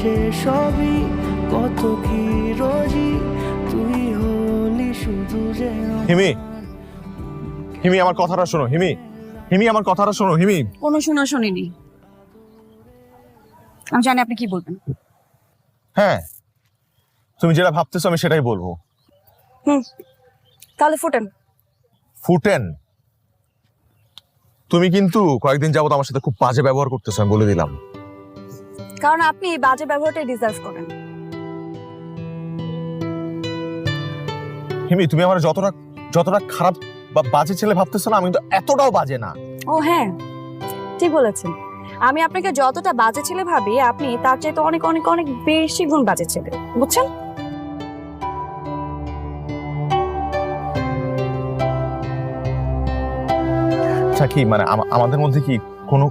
আছে সবই কত কি রোজি তুই হলি শুধু যে হিমি হিমি আমার কথাটা শোনো হিমি হিমি আমার কথাটা শোনো হিমি। কোনো শোনা শুনিনি। আমি জানি আপনি কি বলবেন। হ্যাঁ তুমি যেটা ভাবতেছো আমি সেটাই বলব। হুম তাহলে ফুটেন। ফুটেন? তুমি কিন্তু কয়েকদিন যাবত আমার সাথে খুব বাজে ব্যবহার করতেছো আমি বলে দিলাম। কারণ আপনি এই বাজে ব্যবহারটাই ডিজার্ভ করেন। হিমি তুমি আমার যতটা যতটা খারাপ বা বাজে ছেলে ভাবতেছো না আমি কিন্তু এতটাও বাজে না। ও হ্যাঁ ঠিক বলেছেন। আমি আপনাকে যতটা বাজে ছেলে ভাবি আপনি তার চাইতে অনেক অনেক অনেক বেশি গুণ বাজে ছেলে বুঝছেন? আচ্ছা কি মানে আমাদের মধ্যে কি কোনো